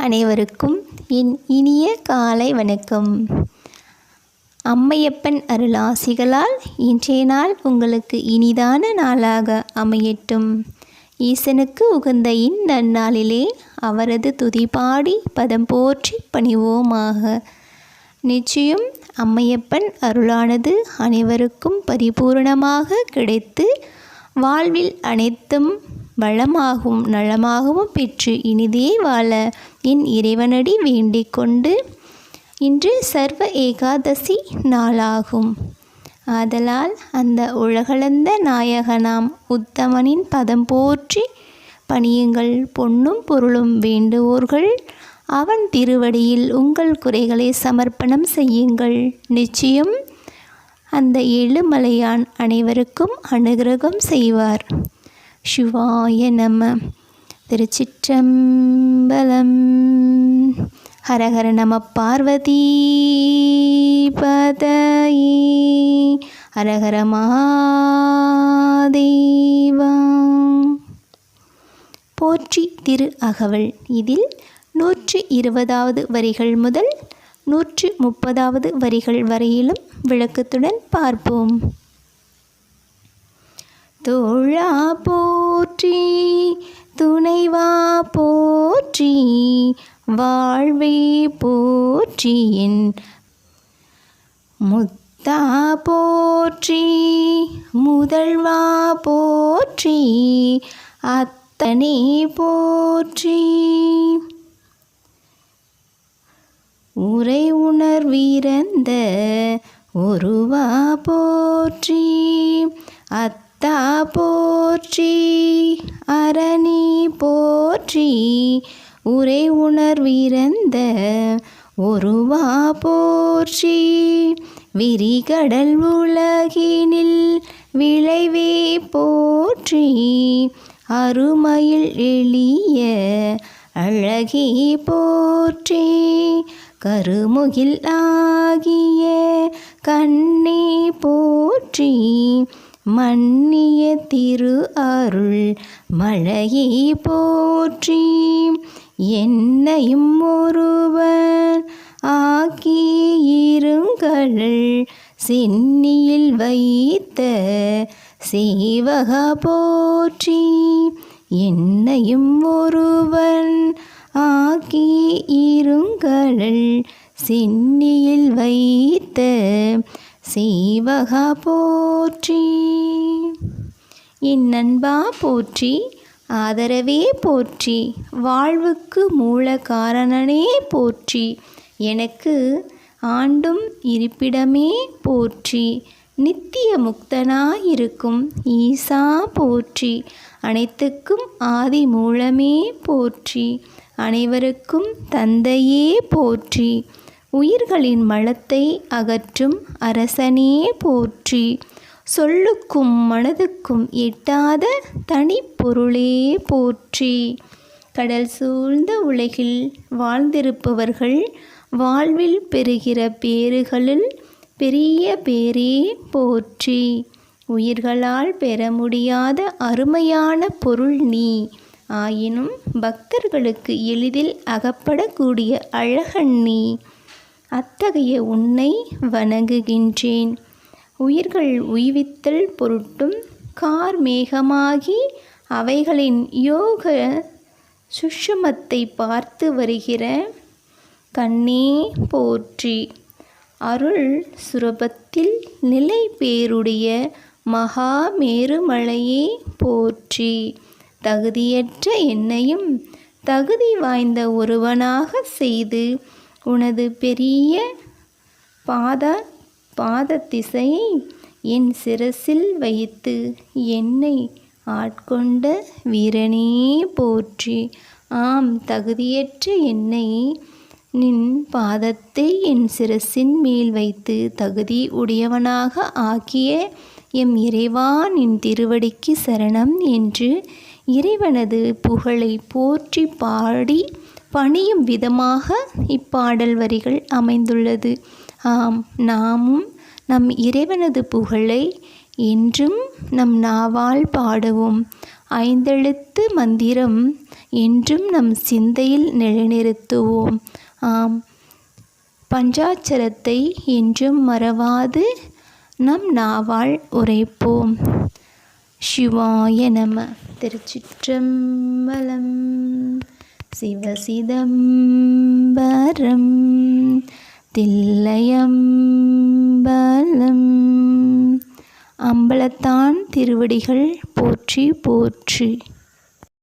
அனைவருக்கும் என் இனிய காலை வணக்கம். அம்மையப்பன் அருளாசிகளால் இன்றைய நாள் உங்களுக்கு இனிதான நாளாக அமையட்டும். ஈசனுக்கு உகந்த இந்நன்னாளிலே அவரது துதிபாடி பதம் போற்றி பணிவோமாக. நிச்சயம் அம்மையப்பன் அருளானது அனைவருக்கும் பரிபூரணமாக கிடைத்து வாழ்வில் அனைத்தும் வளமாகவும் நலமாகவும் பெற்று இனிதே வாழ என் இறைவனடி வேண்டிக் கொண்டு இன்று சர்வ ஏகாதசி நாளாகும். ஆதலால் அந்த உலகளந்த நாயகனாம் உத்தமனின் பதம் போற்றி பணியுங்கள் பொன்னும் பொருளும் வேண்டுவோர்கள். அவன் திருவடியில் உங்கள் குறைகளை சமர்ப்பணம் செய்யுங்கள். நிச்சயம் அந்த ஏழுமலையான் அனைவருக்கும் அனுகிரகம் செய்வார். சிவாய நம. திருச்சிற்றம்பலம். ஹரஹர நம பார்வதி பதயே. ஹரஹர மகாதேவா. போற்றி திரு அகவல். இதில் நூற்றி இருபதாவது வரிகள் முதல் நூற்றி முப்பதாவது வரிகள் வரையிலும் விளக்கத்துடன் பார்ப்போம். தோழா போற்றி துணைவா போற்றி வாழ்வே போற்றி என் முத்தா போற்றி முதல்வா போற்றி அத்தனை போற்றி. உரை உணர்வீரந்த ஒருவா போற்றி அத் அத்தா போற்றி அரணி போற்றி உரை உணர்விறந்த ஒருவா போற்றி. விரிகடல் உலகினில் விளைவே போற்றி அருமையில் எளிய அழகே போற்றி. கருமுகில் ஆகிய கண்ணே போற்றி மன்னிய திரு அருள் மழையை போற்றி. என்னையும் ஒருவன் ஆக்கியிருங்கள். சென்னியில் வைத்த சேவக போற்றி. என்னையும் ஒருவன் ஆக்கி இருங்கள் சென்னியில் சீவகா போற்றி. என் நண்பா போற்றி ஆதரவே போற்றி வாழ்வுக்கு மூல காரணனே போற்றி எனக்கு ஆண்டும் இருப்பிடமே போற்றி நித்திய முக்தனாயிருக்கும் ஈசா போற்றி அனைத்துக்கும் ஆதி மூலமே போற்றி அனைவருக்கும் தந்தையே போற்றி உயிர்களின் மலத்தை அகற்றும் அரசனே போற்றி. சொல்லுக்கும் மனதுக்கும் எட்டாத தனிப்பொருளே போற்றி. கடல் சூழ்ந்த உலகில் வாழ்ந்திருப்பவர்கள் வாழ்வில் பெறுகிற பேறுகளில் பெரிய பேரே போற்றி. உயிர்களால் பெற முடியாத அருமையான பொருள் நீ. ஆயினும் பக்தர்களுக்கு எளிதில் அகப்படக்கூடிய அழகன் நீ. அத்தகைய உன்னை வணங்குகின்றேன். உயிர்கள் உய்வித்தல் பொருட்டும் கார் மேகமாகி அவைகளின் யோக சுஷமத்தை பார்த்து வருகிற கண்ணே போற்றி. அருள் சுரபத்தில் நிலை பேருடைய மகா மேருமலையே போற்றி. தகுதியற்ற என்னையும் தகுதி வாய்ந்த ஒருவனாக செய்து உனது பெரிய பாத பாதத்திசையை என் சிரசில் வைத்து என்னை ஆட்கொண்ட வீரனே போற்றி. ஆம் தகுதியற்ற என்னை நின் பாதத்தை என் சிரசின் மேல் வைத்து தகுதி உடையவனாக ஆக்கிய எம் இறைவா நின் திருவடிக்கு சரணம் என்று இறைவனது புகழை போற்றி பாடி பணியும் விதமாக இப்பாடல் வரிகள் அமைந்துள்ளது. ஆம் நாமும் நம் இறைவனது புகழை என்றும் நம் நாவால் பாடுவோம். ஐந்தெழுத்து மந்திரம் என்றும் நம் சிந்தையில் நிலைநிறுத்துவோம். ஆம் பஞ்சாட்சரத்தை என்றும் மறவாது நம் நாவால் உரைப்போம். சிவாய நம. திருச்சிற்றம்பலம். சிவசிதம்பரம் தில்லையம்பலம். அம்பலத்தான் திருவடிகள் போற்றி போற்றி.